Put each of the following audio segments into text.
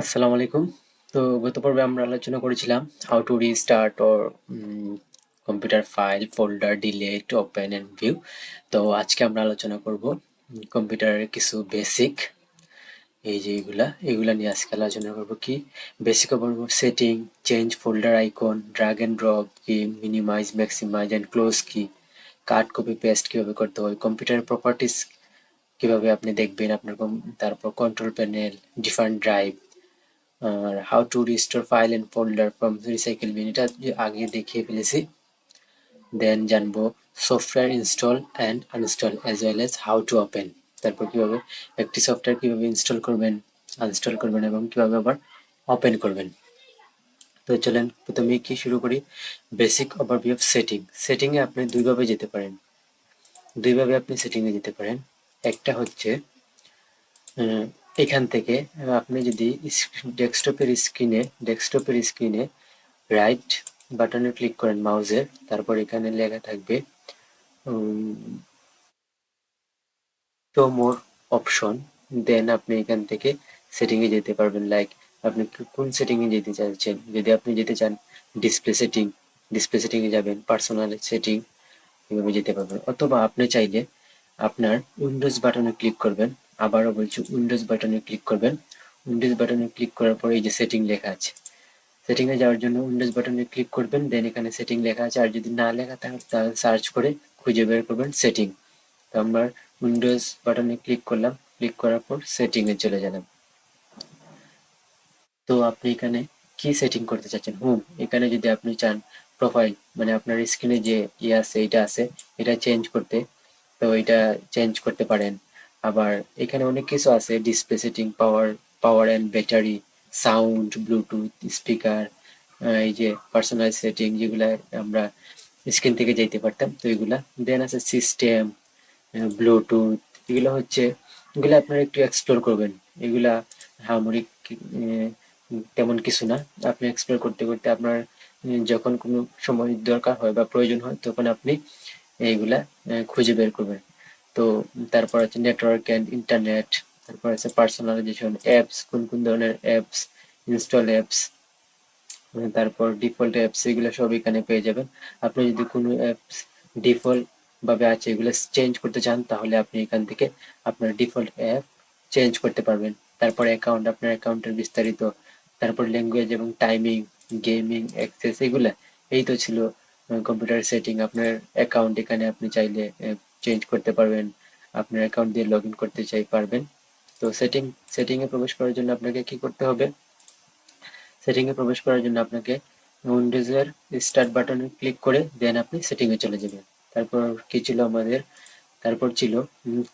আসসালামু আলাইকুম। তো গত পর্বে আমরা আলোচনা করেছিলাম how to restart or computer file folder delete open and view তো আজকে আমরা আলোচনা করব কম্পিউটারের কিছু বেসিক এই যে এগুলা এগুলা নিয়ে আজকে আলোচনা করব কি? বেসিক ওপর setting change folder icon drag and drop কি মিনিমাইজ ম্যাক্সিমাইজ অ্যান্ড ক্লোজ কি কাট কপি পেস্ট কীভাবে করতে হয় কম্পিউটার প্রপার্টিস কীভাবে আপনি দেখবেন আপনার তারপর control panel different drive R how to restore file and folder from recycle bin এটা আগে দেখিয়ে ফেলেছি। দেন জানব software install and uninstall as well as how to open তারপর কীভাবে একটি সফটওয়্যার কীভাবে ইনস্টল করবেন আনইনস্টল করবেন এবং কীভাবে আবার ওপেন করবেন। তো চলেন প্রথমে কি শুরু করি? বেসিক ওভারভিউ অফ সেটিং সেটিংয়ে আপনি দুইভাবে যেতে পারেন। দুইভাবে আপনি সেটিংয়ে যেতে পারেন। একটা হচ্ছে এখান থেকে আপনি যদি ডেস্কটপের স্ক্রিনে ডেস্কটপের স্ক্রিনে রাইট বাটনে ক্লিক করেন মাউজের তারপর এখানে লেখা থাকবে শো মোর অপশন দেন আপনি এখান থেকে সেটিংয়ে যেতে পারবেন লাইক আপনি কোন সেটিংয়ে যেতে চাইছেন? যদি আপনি যেতে চান ডিসপ্লে সেটিং ডিসপ্লে সেটিংয়ে যাবেন পার্সোনাল সেটিং এভাবে যেতে পারবেন। অথবা আপনি চাইলে আপনার উইন্ডোজ বাটনে ক্লিক করবেন আবারও বলছি উইন্ডোজ বাটনে ক্লিক করবেন। উইন্ডোজ বাটনে ক্লিক করার পর এই যে সেটিং লেখা আছে। সেটিংয়ে যাওয়ার জন্য উইন্ডোজ বাটনে ক্লিক করবেন, দেন এখানে সেটিং লেখা আছে। আর যদি না লেখা থাকে, তাহলে সার্চ করে খুঁজে বের করবেন সেটিং। তো আমরা উইন্ডোজ বাটনে ক্লিক করলাম। ক্লিক করার পর সেটিংয়ে চলে গেলাম। তো আপনি এখানে কি সেটিং করতে চাচ্ছেন? হোম, এখানে যদি আপনি চান প্রোফাইল মানে আপনার স্ক্রিনে যে ইয়ে আছে এটা আছে, এটা চেঞ্জ করতে। তো এটা চেঞ্জ করতে পারেন। আবার এখানে অনেক কিছু আছে display setting power power and battery sound bluetooth speaker এই যে পার্সোনাল সেটিং যেগুলা আমরা স্ক্রিন থেকে যাইতে পারতাম, তো এগুলা। দেন আছে সিস্টেম ব্লুটুথ এগুলো হচ্ছে, এগুলো আপনারা একটু এক্সপ্লোর করবেন। এগুলা হামরিক তেমন কিছু না। আপনি এক্সপ্লোর করতে করতে আপনার যখন কোনো সময় দরকার হয় বা প্রয়োজন হয়, তখন আপনি এইগুলা খুঁজে বের করবেন। তো তারপর আছে নেটওয়ার্ক অ্যান্ড ইন্টারনেট তারপর আছে পার্সোনালাইজেশন অ্যাপস কোন কোন ধরনের অ্যাপস ইনস্টল অ্যাপস তারপর ডিফল্ট অ্যাপস এগুলো সব এখানে পেয়ে যাবেন। আপনি যদি কোনো অ্যাপস ডিফল্ট ভাবে আছে, এগুলো চেঞ্জ করতে চান, তাহলে আপনি এখান থেকে আপনার ডিফল্ট অ্যাপ চেঞ্জ করতে পারবেন। তারপর অ্যাকাউন্ট আপনার অ্যাকাউন্টের বিস্তারিত, তারপর ল্যাঙ্গুয়েজ এবং টাইমিং গেমিং অ্যাক্সেস এগুলো, এই তো ছিল কম্পিউটার সেটিং আপনার অ্যাকাউন্ট এখানে আপনি চাইলে চেঞ্জ করতে পারবেন, আপনার অ্যাকাউন্ট দিয়ে লগ করতে চাই, পারবেন। তো সেটিং সেটিংয়ে প্রবেশ করার জন্য আপনাকে কি করতে হবে? সেটিংয়ে প্রবেশ করার জন্য আপনাকে উইন্ডোজের স্টার্ট বাটনে ক্লিক করে দেন আপনি সেটিংয়ে চলে যাবেন। তারপর কি ছিল আমাদের? তারপর ছিল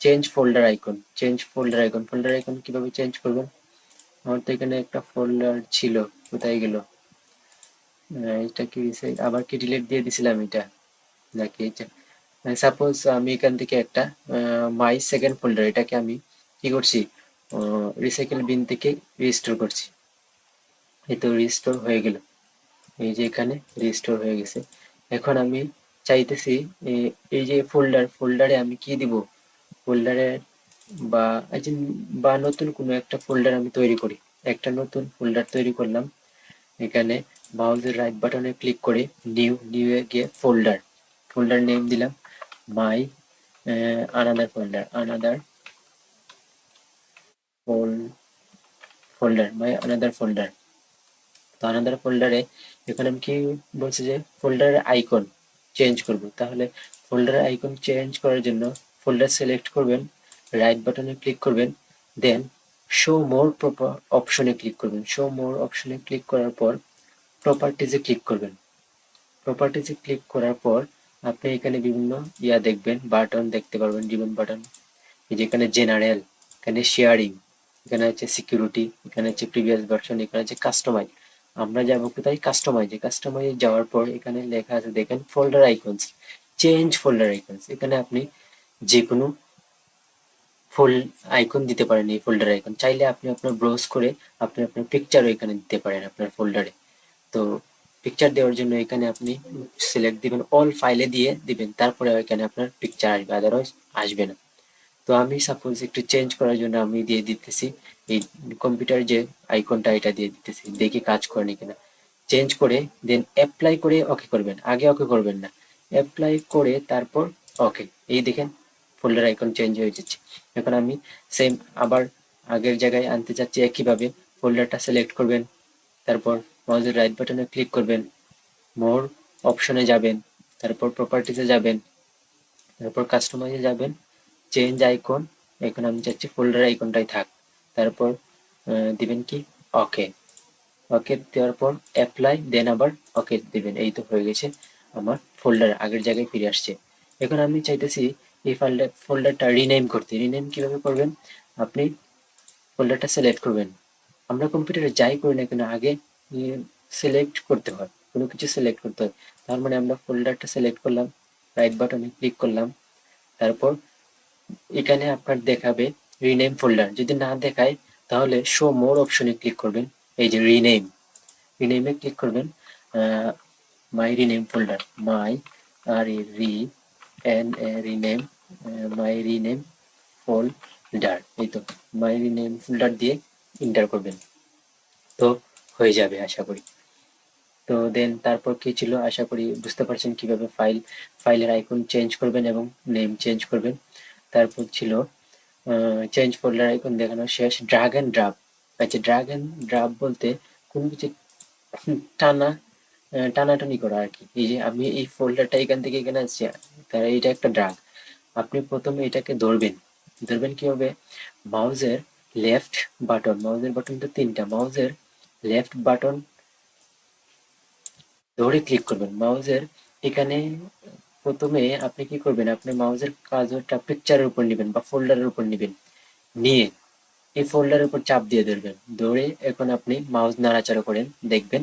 change folder icon change folder icon folder icon কীভাবে চেঞ্জ করবেন? আমার তো এখানে একটা ফোল্ডার ছিল, কোথায় গেল? এটা কি আবার কি ডিলিট দিয়ে দিছিলাম এটা? নাকি এটা? সাপোজ আমি এখান থেকে একটা মাই সেকেন্ড ফোল্ডার এটাকে আমি কি করছি? রিসাইকেল বিন থেকে রিস্টোর করছি। এই তো রিস্টোর হয়ে গেল। এই যে এখানে রিস্টোর হয়ে গেছে। এখন আমি চাইতেছি এই যে ফোল্ডার ফোল্ডারে আমি কি দিব? ফোল্ডারে বা বা নতুন কোনো একটা ফোল্ডার আমি তৈরি করি। একটা নতুন ফোল্ডার তৈরি করলাম। এখানে মাউসের রাইট বাটনে ক্লিক করে নিউ নিউ এ গিয়ে ফোল্ডার ফোল্ডার নেম দিলাম। My uh, another folder another ফোল্ডার my another folder. তো আনাদার ফোল্ডারে এখানে আমি কি বলছি যে ফোল্ডারের আইকন চেঞ্জ করব। তাহলে ফোল্ডারের আইকন চেঞ্জ করার জন্য ফোল্ডার সিলেক্ট করবেন রাইট বাটনে ক্লিক করবেন দেন শো মোর অপশনে ক্লিক করবেন। শো মোর অপশনে ক্লিক করার পর প্রপার্টিজে ক্লিক করবেন। প্রপার্টিজে ক্লিক করার পর আপনি এখানে বিভিন্ন ইয়া দেখবেন, বাটন দেখতে পারবেন রিবন বাটন। এই যে এখানে জেনারেল এখানে শেয়ারিং এখানে হচ্ছে সিকিউরিটি এখানে হচ্ছে প্রিভিয়াস ভার্সন এখানে হচ্ছে কাস্টমাইজ আমরা যাব কোথায়? কাস্টমাইজে কাস্টমাইজে যাওয়ার পর এখানে লেখা আছে, দেখেন folder icons change folder icons এখানে আপনি যে কোনো ফোল আইকন দিতে পারেন এই ফোল্ডার আইকন চাইলে আপনি আপনার ব্রাউজ করে আপনি আপনার পিকচারও এখানে দিতে পারেন আপনার ফোল্ডারে তো পিকচার দেওয়ার জন্য এখানে আপনি সিলেক্ট দিবেন অল ফাইলে দিয়ে দিবেন, তারপরে এখানে আপনার পিকচার আসবে আদারওয়াইজ আসবে না। তো আমি সাপোজ একটু চেঞ্জ করার জন্য আমি দিয়ে দিতেছি, এই কম্পিউটার যে আইকনটা এটা দিয়ে দিতেছি, দেখি কাজ করে নি কিনা। চেঞ্জ করে দেন অ্যাপ্লাই করে ওকে করবেন, আগে ওকে করবেন না। অ্যাপ্লাই করে তারপর ওকে এই দেখেন ফোল্ডার আইকন চেঞ্জ হয়ে যাচ্ছে। এখন আমি সেম আবার আগের জায়গায় আনতে চাচ্ছি, একইভাবে ফোল্ডারটা সিলেক্ট করবেন, তারপর মাউসের রাইট বাটনে ক্লিক করবেন। মোর অপশনে যাবেন। তারপর প্রপার্টিসে যাবেন। তারপর কাস্টমাইজে যাবেন। চেঞ্জ আইকন এখন আমি চাচ্ছি ফোল্ডার আইকনটাই থাক। তারপর দিবেন কি? ওকে ওকে দেওয়ার পর অ্যাপ্লাই দেন আবার ওকে দিবেন। এই তো হয়ে গেছে আমার ফোল্ডার আগের জায়গায় ফিরে আসছে। এখন আমি চাইতেছি এই ফোল্ডার ফোল্ডারটা রিনেম করতে। রিনেম কীভাবে করবেন? আপনি ফোল্ডারটা সিলেক্ট করবেন। আমরা কম্পিউটারে যাই করি না কেন, আগে সিলেক্ট করতে হয়, কোনো কিছু সিলেক্ট করতে হয়। তার মানে আমরা ফোল্ডারটা সিলেক্ট করলাম রাইট বাটনে ক্লিক করলাম। তারপর এখানে আপনার দেখাবে রিনেম ফোল্ডার যদি না দেখায়, তাহলে শো মোর অপশনে ক্লিক করবেন, এই যে রিনেম রিনেমে ক্লিক করবেন মাই rename folder my R E re N A rename my rename folder এই তো মাই রিনেম ফোল্ডার দিয়ে এন্টার করবেন। তো হয়ে যাবে, আশা করি। তো দেন তারপর কি ছিল? আশা করি বুঝতে পারছেন কীভাবে ফাইল ফাইলের আইকন চেঞ্জ করবেন এবং নেম চেঞ্জ করবেন। তারপর ছিল চেঞ্জ ফোল্ডার আইকন দেখানো শেষ ড্রাগ অ্যান্ড ড্রাপ আচ্ছা ড্রাগ অ্যান্ড ড্রাপ বলতে কোনো কিছু টানা টানাটানি করা আর কি। এই যে আমি এই ফোল্ডারটা এখান থেকে এখানে আসছি, তাহলে এটা একটা ড্রাগ আপনি প্রথমে এটাকে ধরবেন। ধরবেন কীভাবে? মাউজের লেফট বাটন মাউজের বাটন তো তিনটা। মাউজের লেফট বাটন ধরে ক্লিক করবেন। মাউজের এখানে প্রথমে আপনি কি করবেন? আপনি মাউজের কাজটা পিকচারের উপর নেবেন বা ফোল্ডারের উপর নেবেন। নিয়ে এই ফোল্ডারের উপর চাপ দিয়ে ধরবেন। ধরে এখন আপনি মাউস নাড়াচাড়া করেন, দেখবেন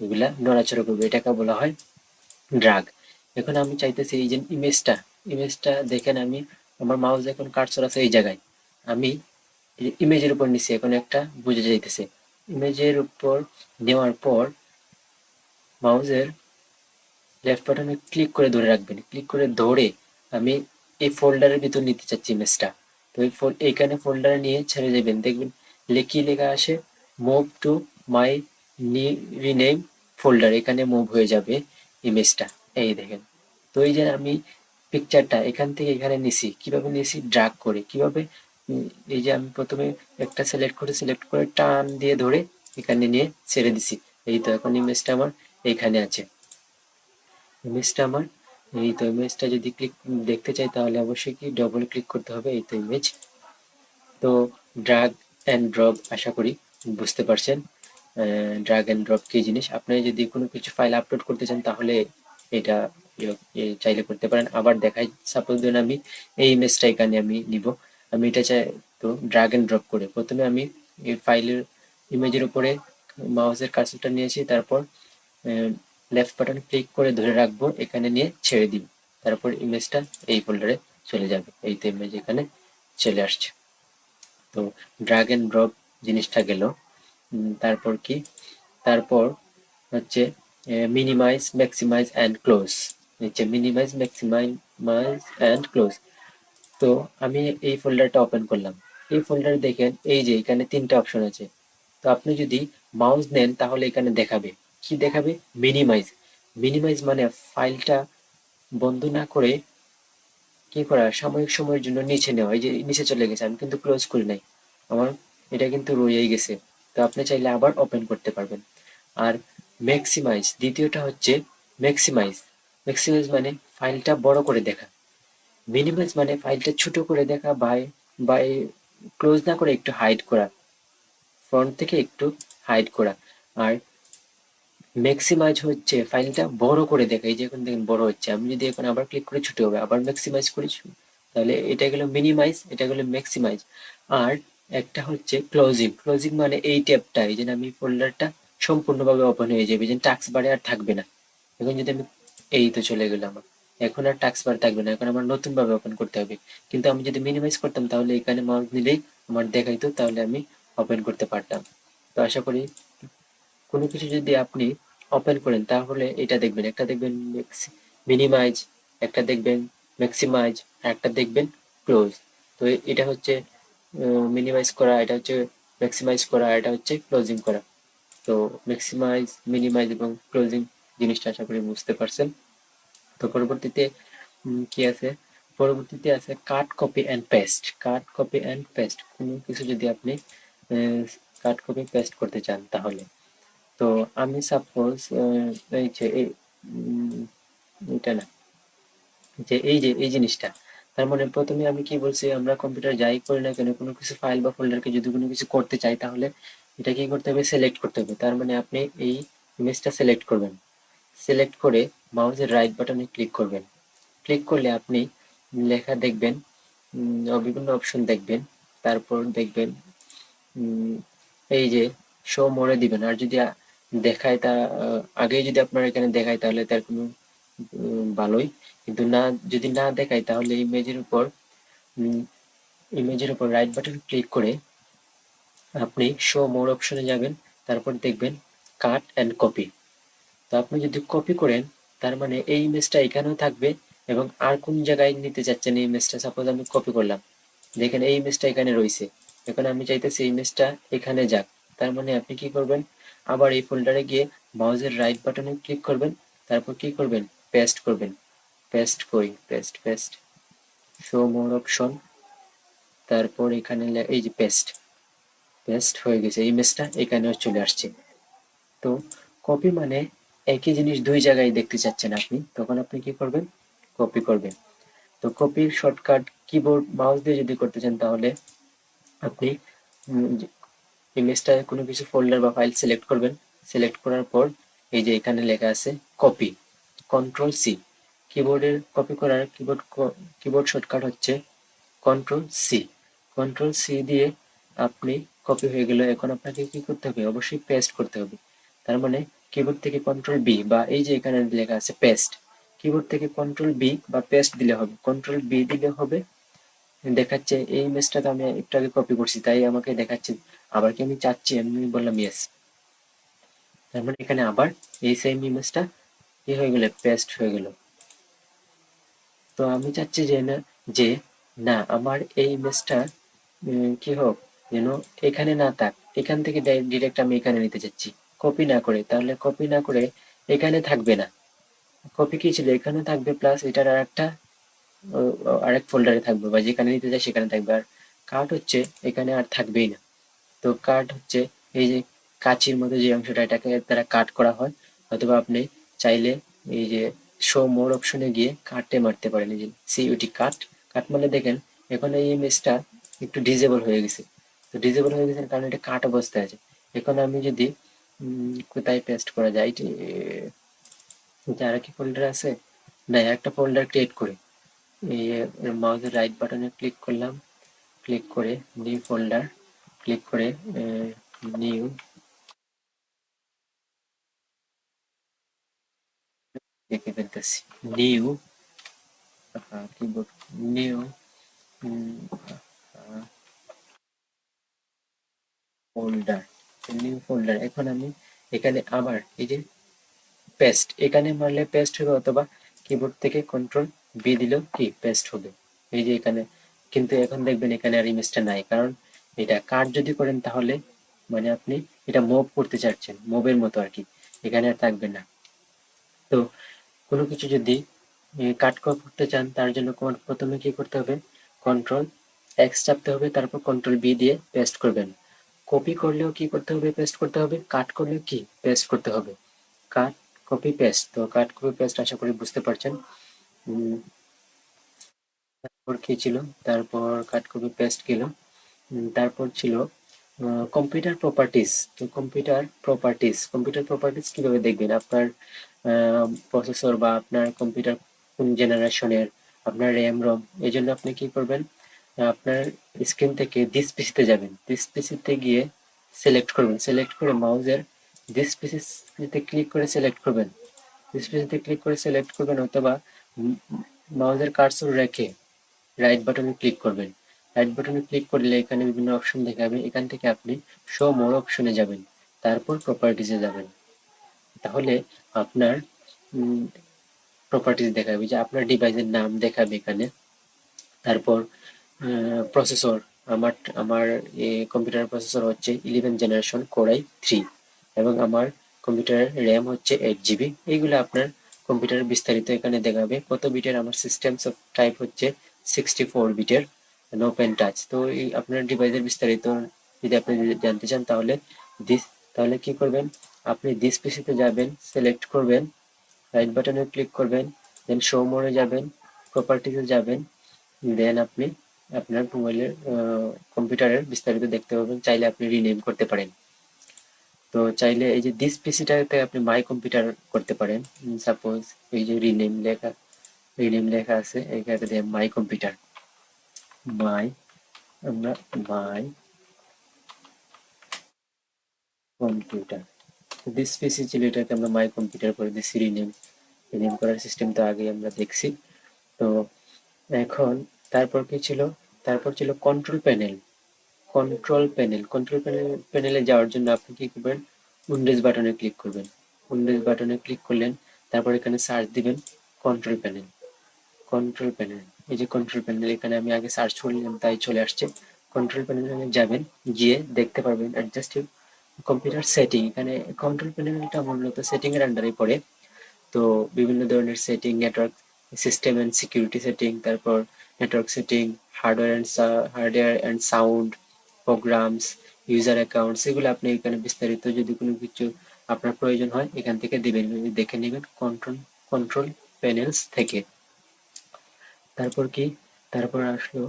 এগুলা নড়াচড়া করবে। এটাকে বলা হয় ড্রাগ এখন আমি চাইতেছি এই যে ইমেজটা ইমেজটা দেখেন আমি, আমার মাউস এখন কার্সর আছে এই জায়গায়। আমি ইমেজের উপর নিছি, এখন একটা বুঝে যাইতেছে। ইমেজের উপর নেওয়ার পর মাউসের লেফট বাটনে ক্লিক করে ধরে রাখবেন। ক্লিক করে ধরে আমি এই ফোল্ডারের ভিতর নিতে চাচ্ছি ইমেজটা তো এই এইখানে ফোল্ডারে নিয়ে ছেড়ে যাবেন দেখবেন লেখি লেখা আসে মুভ টু মাই নি রিনেম ফোল্ডার এখানে মুভ হয়ে যাবে ইমেজটা এই দেখেন। তো এই যে আমি পিকচারটা এখান থেকে এখানে নিছি। কীভাবে নিছি? ড্রাগ করে। কীভাবে এই যে আমি প্রথমে একটা সিলেক্ট করে সিলেক্ট করে টান দিয়ে ধরে এখানে নিয়ে ছেড়ে দিছি। এই তো এখন ইমেজটা আমার এইখানে আছে। ইমেজটা আমার, এই তো ইমেজটা যদি ক্লিক দেখতে চাই তাহলে অবশ্যই কি ডবল ক্লিক করতে হবে এই তো ইমেজ তো ড্রাগ অ্যান্ড ড্রপ আশা করি বুঝতে পারছেন। ড্রাগ অ্যান্ড ড্রপ কি জিনিস? আপনি যদি কোনো কিছু ফাইল আপলোড করতে চান তাহলে এটা চাইলে করতে পারেন। আবার দেখাই সাপোজ ধরুন আমি এই ইমেজটা এখানে আমি নিব। আমি এটা চাই তো ড্রাগ অ্যান্ড ড্রপ করে। প্রথমে আমি এই ফাইলের ইমেজের উপরে মাউসের কার্সরটা নিয়েছি, তারপর লেফট বাটন ক্লিক করে ধরে রাখব, এখানে নিয়ে ছেড়ে দিব। তারপর ইমেজটা এই ফোল্ডারে চলে যাবে। এই তো ইমেজ এখানে চলে আসছে। তো ড্রাগ অ্যান্ড ড্রপ জিনিসটা গেল। তারপর কি? তারপর হচ্ছে মিনিমাইজ ম্যাক্সিমাইজ অ্যান্ড ক্লোজ নিচে মিনিমাইজ ম্যাক্সিমাইজ অ্যান্ড ক্লোজ তো আমি এই ফোল্ডারটা ওপেন করলাম। এই ফোল্ডার দেখেন, এই যে এখানে তিনটা অপশন আছে। তো আপনি যদি মাউস নেন, তাহলে এখানে দেখাবে। কি দেখাবে? মিনিমাইজ মিনিমাইজ মানে ফাইলটা বন্ধ না করে কি করা? সাময়িক সময়ের জন্য নিচে নেওয়া। এই যে নিচে চলে গেছে, আমি কিন্তু ক্লোজ করি নাই। আমার এটা কিন্তু রয়েই গেছে। তো আপনি চাইলে আবার ওপেন করতে পারবেন। আর ম্যাক্সিমাইজ দ্বিতীয়টা হচ্ছে ম্যাক্সিমাইজ ম্যাক্সিমাইজ মানে ফাইলটা বড় করে দেখা। মিনিমাইজ মানে ফাইলটা ছোট করে দেখা বাই বাই ক্লোজ না করে একটু হাইড করা। ফ্রন্ট থেকে একটু হাইড করা। আর ম্যাক্সিমাইজ হচ্ছে ফাইলটা বড় করে দেখা, এই যে এখন দেখেন বড় হচ্ছে। আমি যদি এখন আবার ক্লিক করে ছোট হবে আবার ম্যাক্সিমাইজ করি তাহলে এটা গেল মিনিমাইজ এটা গেল ম্যাক্সিমাইজ আর একটা হচ্ছে ক্লোজিং ক্লোজিং মানে এই ট্যাবটা, এই যে আমি ফোল্ডারটা সম্পূর্ণভাবে ওপেন হয়ে যাবে যে টাক্স বারে আর থাকবে না। এখন যদি আমি এই তো চলে গেল আমার। এখন আর টাক্স বার থাকবে না, এখন আমার নতুন ভাবে ওপেন করতে হবে। কিন্তু আমি যদি মিনিমাইজ করতাম, তাহলে এখানে মাউস নিলেই আমার দেখাইতো, তাহলে আমি ওপেন করতে পারতাম। তো আশা করি কোনো কিছু যদি আপনি ওপেন করেন, তাহলে এটা দেখবেন। একটা দেখবেন মিনিমাইজ একটা দেখবেন ম্যাক্সিমাইজ একটা দেখবেন ক্লোজ তো এটা হচ্ছে মিনিমাইজ করা, এটা হচ্ছে ম্যাক্সিমাইজ করা, এটা হচ্ছে ক্লোজিং করা। তো ম্যাক্সিমাইজ মিনিমাইজ এবং ক্লোজিং জিনিসটা আশা করি বুঝতে পারছেন। তো পরবর্তীতে কি আছে? পরবর্তীতে আছে cut copy and paste cut copy and paste কোনো কিছু যদি আপনি কাট কপি পেস্ট করতে চান তাহলে। তো আমি সাপোজ এই যে এই উম, এটা না যে এই যে এই জিনিসটা তার মানে প্রথমে আমি কি বলছি আমরা কম্পিউটার যাই করি না কেন কোনো কিছু ফাইল বা ফোল্ডারকে যদি কোনো কিছু করতে চাই তাহলে এটা কি করতে হবে? সিলেক্ট করতে হবে। তার মানে আপনি এই ইমেজটা সিলেক্ট করবেন। সিলেক্ট করে মাউসের রাইট বাটনে ক্লিক করবেন। ক্লিক করলে আপনি লেখা দেখবেন বিভিন্ন অপশন দেখবেন। তারপর দেখবেন এই যে শো মোড়ে দিবেন। আর যদি দেখায় তা আগেই যদি আপনার এখানে দেখায় তাহলে তার কোনো ভালোই। কিন্তু না, যদি না দেখায় তাহলে ইমেজের উপর ইমেজের উপর রাইট বাটন ক্লিক করে আপনি শো মোর অপশনে যাবেন। তারপর দেখবেন কাট অ্যান্ড কপি তো আপনি যদি কপি করেন তার মানে এই ইমেজটা এখানেও থাকবে এবং আর কোন জায়গায় নিতে চাচ্ছেন এই ইমেজটা সাপোজ আমি কপি করলাম। দেখেন এই ইমেজটা এখানে রয়েছে। এখন আমি চাইতেছি এই ইমেজটা এখানে যাক। তার মানে আপনি কি করবেন? আবার এই ফোল্ডারে গিয়ে মাউজের রাইট বাটনে ক্লিক করবেন। তারপর কি করবেন? পেস্ট করবেন। পেস্ট কই paste paste show more option তারপর এখানে এই যে পেস্ট পেস্ট হয়ে গেছে। ইমেজটা এখানেও চলে আসছে। তো কপি মানে একই জিনিস দুই জায়গায় দেখতে চাচ্ছেন আপনি, তখন আপনি কি করবেন? কপি করবেন। তো কপির শর্টকাট কিবোর্ড মাউস দিয়ে যদি করতে চান তাহলে আপনি ইমেজটা কোনো কিছু ফোল্ডার বা ফাইল সিলেক্ট করবেন। সিলেক্ট করার পর এই যে এখানে লেখা আছে কপি কন্ট্রোল সি কিবোর্ডের কপি করার কিবোর্ড কিবোর্ড শর্টকাট হচ্ছে কন্ট্রোল সি কন্ট্রোল সি দিয়ে আপনি কপি হয়ে গেল এখন আপনাকে কি করতে হবে? অবশ্যই পেস্ট করতে হবে। তার মানে কিবোর্ড থেকে কন্ট্রোল বি বা এই যে এখানে লেখা আছে পেস্ট কিবোর্ড থেকে কন্ট্রোল বি বা পেস্ট দিলে হবে। কন্ট্রোল বি দিলে হবে, দেখাচ্ছে এই ইমেজটা তো আমি একটু আগে কপি করছি, তাই আমাকে দেখাচ্ছে। আবার কি আমি চাচ্ছি? আমি বললাম ইয়েস তার মানে এখানে আবার এই সেম ইমেজটা কি হয়ে গেল? পেস্ট হয়ে গেল। তো আমি চাচ্ছি যে না যে না, আমার এই ইমেজটা কি হোক, যেন এখানে না থাক। এখান থেকে ডিরেক্ট আমি এখানে নিতে চাচ্ছি। কপি না করে, তাহলে কপি না করে এখানে থাকবে না। কপি কি ছিল? এখানে থাকবে প্লাস এটার আরেকটা, ও- ও, আরেক ফোল্ডারে থাকবে বা যেখানে নিতে চাই সেখানে থাকবে। আর কার্ড হচ্ছে এখানে আর থাকবেই না। তো কার্ড হচ্ছে এই যে কাচির মতো যে অংশটা, এটাকে দ্বারা কাট করা হয়। অথবা আপনি চাইলে এই যে শো মোর অপশনে গিয়ে কাটে মারতে পারেন। এই যে সিইউটি কাট কাট মানে দেখেন, এখন এই ইমেজটা একটু ডিজেবল হয়ে গেছে। তো ডিজেবল হয়ে গেছে, কারণ এটা কাট অবস্থায় আছে। এখন আমি যদি কোথায় পেস্ট করা যায় আর কি ফোল্ডার আছে, না, একটা ফোল্ডার ক্রিয়েট করে মাউসের রাইট বাটনে ক্লিক করলাম ক্লিক করে নিউ ফোল্ডার ক্লিক করে নিউ দেখে ফেলতেছি new keyboard new folder folder এখন আমি এখানে আবার এই যে পেস্ট এখানে মারলে পেস্ট হবে অথবা কিবোর্ড থেকে কন্ট্রোল বি দিলেও কি পেস্ট হবে। এই যে এখানে, কিন্তু এখন দেখবেন এখানে আর ইমেজটা নাই, কারণ এটা কাট যদি করেন তাহলে মানে আপনি এটা মুভ করতে চাচ্ছেন মুভের মতো আর কি, এখানে আর থাকবে না। তো কোনো কিছু যদি কাট করতে চান, তার জন্য প্রথমে কি করতে হবে? কন্ট্রোল এক্স চাপতে হবে, তারপর কন্ট্রোল বি দিয়ে পেস্ট করবেন। কপি করলেও কি করতে হবে পেস্ট করতে হবে কাট করলেও কি পেস্ট করতে হবে। কাট কপি পেস্ট তো কাট কপি পেস্ট আশা করি বুঝতে পারছেন। তারপর কি ছিল? তারপর কাট কপি পেস্ট গেল। তারপর ছিল কম্পিউটার প্রপার্টিস তো কম্পিউটার প্রপার্টিস কম্পিউটার প্রপার্টিস কীভাবে দেখবেন? আপনার প্রসেসর বা আপনার কম্পিউটার কোন জেনারেশনের আপনার র্যাম রম এই জন্য আপনি কি করবেন? আপনার স্ক্রিন থেকে দিস পিসিতে যাবেন। দিস পিসিতে গিয়ে সিলেক্ট করবেন। সিলেক্ট করে মাউজের দিস পিসিতে ক্লিক করে সিলেক্ট করবেন। দিস পিসিতে ক্লিক করে সিলেক্ট করবেন অথবা মাউজের কার্সর রেখে রাইট বাটনে ক্লিক করবেন। রাইট বাটনে ক্লিক করলে এখানে বিভিন্ন অপশন দেখাবে। এখান থেকে আপনি শো মোর অপশনে যাবেন। তারপর প্রপার্টিজে যাবেন। তাহলে আপনার প্রপার্টিজ দেখাবে। যে আপনার ডিভাইসের নাম দেখাবে এখানে। তারপর প্রসেসর আমার আমার কম্পিউটার প্রসেসর হচ্ছে eleven generation core i three এবং আমার কম্পিউটারের র্যাম হচ্ছে এইট জিবি এইগুলো আপনার কম্পিউটার বিস্তারিত এখানে দেখাবে। কত বিটের আমার সিস্টেমস অফ টাইপ হচ্ছে সিক্সটি ফোর বিটের নো পেন টাচ তো এই আপনার ডিভাইসের বিস্তারিত যদি আপনি জানতে চান তাহলে দিস তাহলে কি করবেন? আপনি দিস পিসিতে যাবেন সিলেক্ট করবেন রাইট বাটনে ক্লিক করবেন দেন শো মোডে যাবেন প্রপার্টিতে যাবেন দেন আপনি আপনার মোবাইলের কম্পিউটারের বিস্তারিত দেখতে পাবেন। চাইলে আপনি রিনেম করতে পারেন। তো চাইলে এই যে দিস পিসিটাতে আপনি মাই কম্পিউটার করতে পারেন। সাপোজ এই যে রিনেম লেখা রিনেম লেখা আছে এখানে দিয়ে মাই কম্পিউটার মাই আমরা মাই কম্পিউটার দিস পিসি ছিল এটাকে আমরা মাই কম্পিউটার করে দিচ্ছি রিনেম রিনেম করার সিস্টেম তো আগে আমরা দেখছি। তো এখন তারপর কি ছিল? তারপর ছিল control panel control panel control panel প্যানেলে যাওয়ার জন্য আপনি কি করবেন? উইন্ডোজ বাটনে ক্লিক করবেন। উইন্ডোজ বাটনে ক্লিক করলেন, তারপর এখানে সার্চ দিবেন কন্ট্রোল প্যানেল কন্ট্রোল প্যানেল এই যে কন্ট্রোল প্যানেল এখানে আমি আগে সার্চ করলাম তাই চলে আসছে। কন্ট্রোল প্যানেলে যাবেন, গিয়ে দেখতে পারবেন অ্যাডজাস্টিভ কম্পিউটার সেটিং এখানে কন্ট্রোল প্যানেলটা মূলত সেটিং এর আন্ডারে পড়ে। তো বিভিন্ন ধরনের setting network system and security setting তারপর network setting hardware and hardware and sound programs user accounts এগুলো আপনি এখানে বিস্তারিত যদি কোনো কিছু আপনার প্রয়োজন হয়, এখান থেকে দেবেন দেখে নেবেন কন্ট্রোল কন্ট্রোল প্যানেলস থেকে। তারপর কি? তারপর আসলো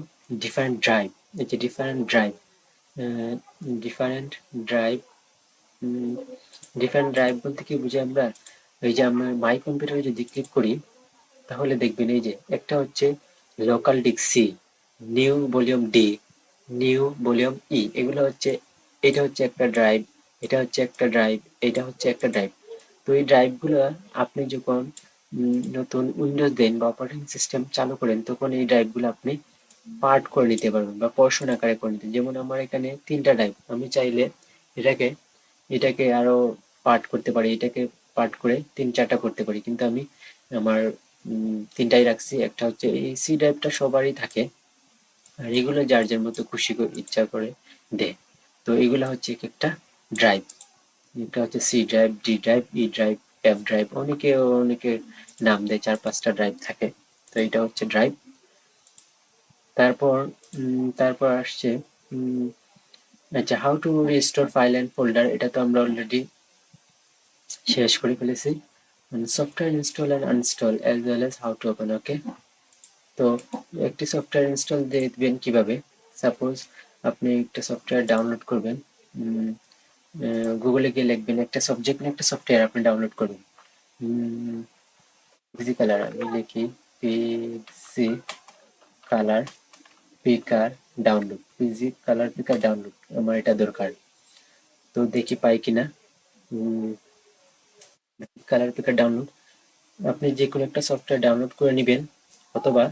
ডিফারেন্ট ড্রাইভ এই যে different drive different drive different drive বলতে কি বুঝি আমরা? এই যে আমরা মাই কম্পিউটারে যদি ক্লিক করি তাহলে দেখবেন এই যে, একটা হচ্ছে local disk C new volume D new volume E এগুলো হচ্ছে, এটা হচ্ছে একটা ড্রাইভ এটা হচ্ছে একটা ড্রাইভ এটা হচ্ছে একটা ড্রাইভ তো এই ড্রাইভগুলো আপনি যখন নতুন উইন্ডোজ দেন বা অপারেটিং সিস্টেম চালু করেন, তখন এই ড্রাইভগুলো আপনি পার্ট করে নিতে পারবেন বা পর্ষণ আকারে করে নিতে যেমন আমার এখানে তিনটা ড্রাইভ আমি চাইলে এটাকে এটাকে আরও পার্ট করতে পারি, এটাকে পার্ট করে তিন চারটা করতে পারি। কিন্তু আমি আমার তিনটাই রাখছি। একটা হচ্ছে এই সি ড্রাইভটা সবারই থাকে। আর এগুলো যার যার মতো খুশি করে, ইচ্ছা করে দেয়। তো এগুলো হচ্ছে এক একটা ড্রাইভ এটা হচ্ছে C drive D drive E drive F drive অনেকে অনেকে নাম দেয়, চার পাঁচটা ড্রাইভ থাকে। তো এটা হচ্ছে ড্রাইভ তারপর তারপর আসছে আচ্ছা how to restore file and folder এটা তো আমরা অলরেডি শেষ করে ফেলেছি। Software install and uninstall as well as how to open okay তো একটি সফটওয়্যার ইনস্টল দেখবেন কীভাবে? সাপোজ আপনি একটা সফটওয়্যার ডাউনলোড করবেন গুগলে গিয়ে লিখবেন, একটা সাবজেক্ট একটা সফটওয়্যার আপনি ডাউনলোড করবেন। পিজি কালার আমি লিখি PC colour picker download PG colour picker download আমার এটা দরকার। তো দেখি পাই কিনা। কালার পিকার ডাউনলোড আপনি যে কোনো একটা সফটওয়্যার ডাউনলোড করে নেবেন, অথবা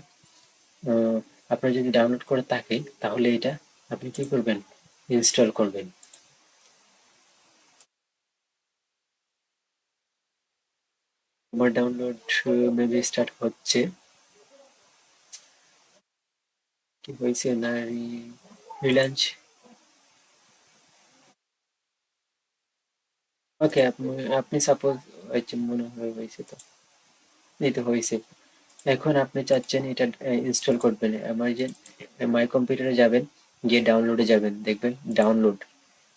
আপনার যদি ডাউনলোড করে থাকে, তাহলে এটা আপনি কি করবেন? ইনস্টল করবেন। আমার ডাউনলোড মেবি স্টার্ট হচ্ছে। কি হয়েছে? না রিলাঞ্চ ওকে আপনি আপনি সাপোজ হয়েছে, মনে হয় হয়েছে তো। এই হয়েছে। এখন আপনি চাচ্ছেন এটা ইনস্টল করবেন। আমার যে মাই কম্পিউটারে যাবেন, গিয়ে ডাউনলোডে যাবেন। দেখবেন ডাউনলোড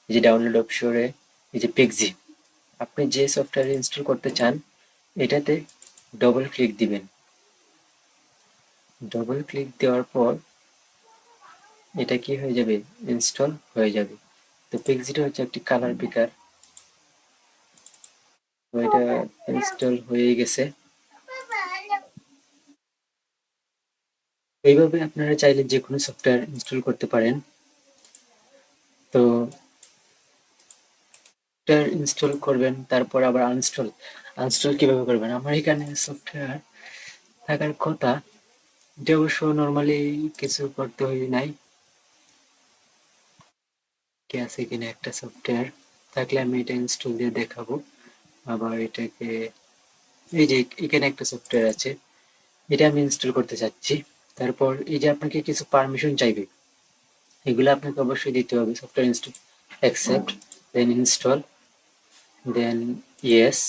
এই যে ডাউনলোড অপশনে এই যে আপনি যে সফটওয়্যার ইনস্টল করতে চান, এটাতে ডবল ক্লিক দিবেন। ডবল ক্লিক দেওয়ার পর, এটা কি হয়ে যাবে? ইনস্টল হয়ে যাবে। তো পিক্সিটা হচ্ছে একটি কালার পিকার এটা ইনস্টল হয়ে গেছে। এইভাবে আপনারা চাইলে যে কোনো সফটওয়্যার ইনস্টল করতে পারেন। তো সফটওয়্যার ইনস্টল করবেন, তারপর আবার আনস্টল আনস্টল কীভাবে করবেন? আমার এখানে সফটওয়্যার থাকার কথা, এটা অবশ্য নর্মালি কিছু করতে হয় নাই। কি আছে কিনা একটা সফটওয়্যার থাকলে আমি এটা ইনস্টল দিয়ে দেখাবো। আবার এটাকে, এই যে এখানে একটা সফটওয়্যার আছে, এটা আমি ইনস্টল করতে চাচ্ছি। তারপর এই যে আপনাকে কিছু পারমিশন চাইবে, এগুলো আপনাকে অবশ্যই দিতে হবে সফটওয়্যার ইনস্টল অ্যাকসেপ্ট দেন ইনস্টল দেন ইয়েস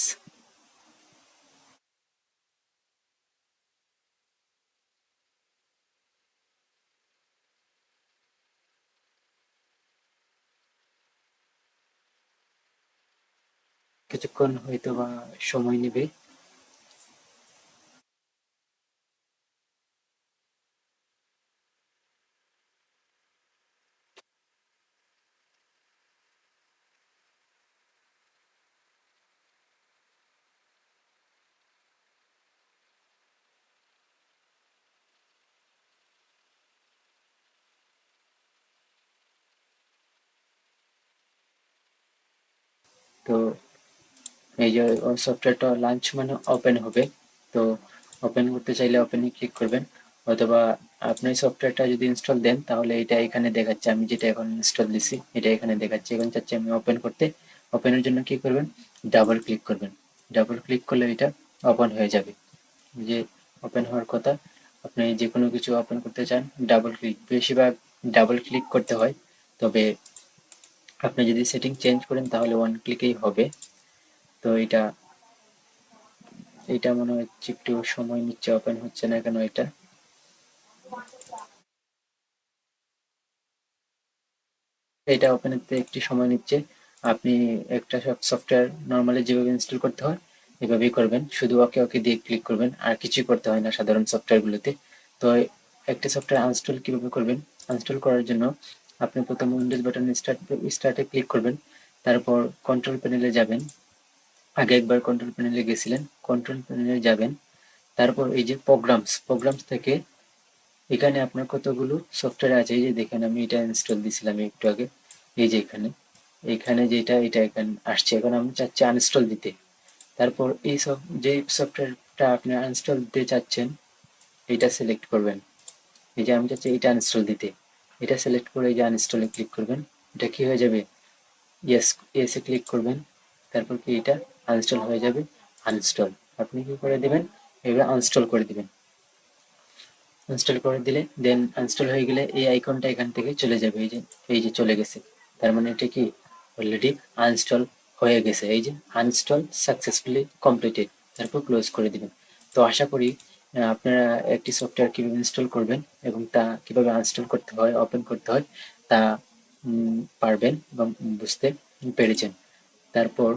কিছুক্ষণ হয়তো বা সময় নেবে। তো এই যে সফটওয়্যারটা লাঞ্চ মানে ওপেন হবে। তো ওপেন করতে চাইলে ওপেনে ক্লিক করবেন। অথবা আপনি সফটওয়্যারটা যদি ইনস্টল দেন, তাহলে এটা এখানে দেখাচ্ছে। আমি যেটা এখন ইনস্টল দিছি, এটা এখানে দেখাচ্ছে। এখন চাচ্ছি আমি ওপেন করতে। ওপেনের জন্য কি করবেন? ডাবল ক্লিক করবেন। ডাবল ক্লিক করলে এটা ওপেন হয়ে যাবে। যে ওপেন হওয়ার কথা, আপনি যে কোনো কিছু ওপেন করতে চান ডাবল ক্লিক বেশিরভাগ ডাবল ক্লিক করতে হয়। তবে আপনি যদি সেটিং চেঞ্জ করেন, তাহলে ওয়ান ক্লিকেই হবে। তো এটা এটা মনে হচ্ছে একটু সময় নিচ্ছে ওপেন হচ্ছে না কেন এটা? এটা ওপেন হতে একটি সময় নিচ্ছে। আপনি একটা সফটওয়্যার নর্মালি যেভাবে ইনস্টল করতে হয়, এভাবেই করবেন। শুধু ওকে ওকে দিয়ে ক্লিক করবেন, আর কিছুই করতে হয় না সাধারণ সফটওয়্যারগুলোতে তো একটা সফটওয়্যার আনস্টল কীভাবে করবেন? আনস্টল করার জন্য আপনি প্রথম উইন্ডোজ বাটন স্টার্ট স্টার্টে ক্লিক করবেন, তারপর কন্ট্রোল প্যানেলে যাবেন। আগে একবার কন্ট্রোল প্যানেলে গেছিলেন কন্ট্রোল প্যানেলে যাবেন। তারপর এই যে প্রোগ্রামস প্রোগ্রামস থেকে এখানে আপনার কতগুলো সফটওয়্যার আছে? এই যে দেখেন আমি এটা ইনস্টল দিছিলাম একটু আগে। এই যে এখানে এখানে যেটা, এটা এখানে আসছে। এখন আমি চাচ্ছি আনস্টল দিতে। তারপর এই সব, যে সফটওয়্যারটা আপনি আনস্টল দিতে চাচ্ছেন, এটা সিলেক্ট করবেন। এই যে আমি চাচ্ছি এটা আনস্টল দিতে। এটা সিলেক্ট করে এই যে আনস্টলে ক্লিক করবেন। এটা কি হয়ে যাবে? ইয়েস ইয়েসে ক্লিক করবেন। তারপর কি এটা? আনস্টল হয়ে যাবে। আনস্টল আপনি কি করে দেবেন? এবার আনস্টল করে দিবেন। ইনস্টল করে দিলে দেন ইনস্টল হয়ে গেলে এই আইকনটা এখান থেকে চলে যাবে। এই যে এই যে চলে গেছে। তার মানে এটা কি? অলরেডি আনস্টল হয়ে গেছে। এই যে আনস্টল সাকসেসফুলি কমপ্লিটেড তারপর ক্লোজ করে দিবেন। তো আশা করি আপনারা একটি সফটওয়্যার কীভাবে ইনস্টল করবেন এবং তা কীভাবে আনস্টল করতে হয় ওপেন করতে হয়, তা পারবেন এবং বুঝতে পেরেছেন। তারপর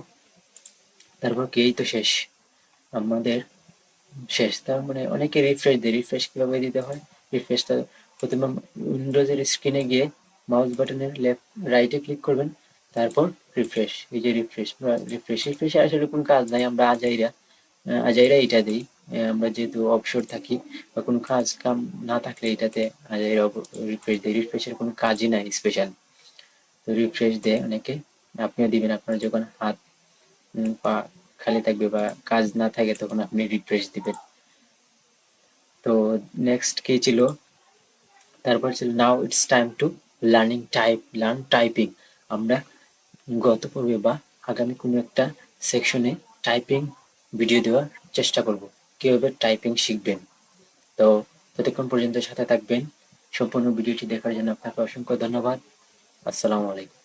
তারপর কি, এই তো শেষ। আমাদের শেষ। তার মানে অনেকে রিফ্রেশ দেয়। রিফ্রেশ কীভাবে দিতে হয়? রিফ্রেশটা প্রথমে উইন্ডোজের স্ক্রিনে গিয়ে মাউস বাটনের লেফট রাইটে ক্লিক করবেন। তারপর রিফ্রেশ এই যে রিফ্রেশ রিফ্রেশ রিফ্রেশে আসলে কোনো কাজ নাই। আমরা আজাইরা আজাইরা এটা দিই। আমরা যেহেতু অবসর থাকি, বা কোনো কাজ কাম না থাকলে এটাতে আজাইরা রিফ্রেশ দেয়। রিফ্রেশের কোনো কাজই নাই স্পেশাল তো রিফ্রেশ দেয় অনেকে। আপনিও দিবেন। আপনার যখন হাত পা খালি থাকবে বা কাজ না থাকে তখন আপনি রিফ্রেশ দিবেন। তো নেক্সট কি ছিল? তারপর ছিল now it's time to learning type learn typing আমরা গত পর্বে বা আগামী কোনো একটা সেকশনে টাইপিং ভিডিও দেওয়ার চেষ্টা করব, কীভাবে টাইপিং শিখবেন। তো ততক্ষণ পর্যন্ত সাথে থাকবেন। সম্পূর্ণ ভিডিওটি দেখার জন্য আপনাকে অসংখ্য ধন্যবাদ। আসসালামু আলাইকুম।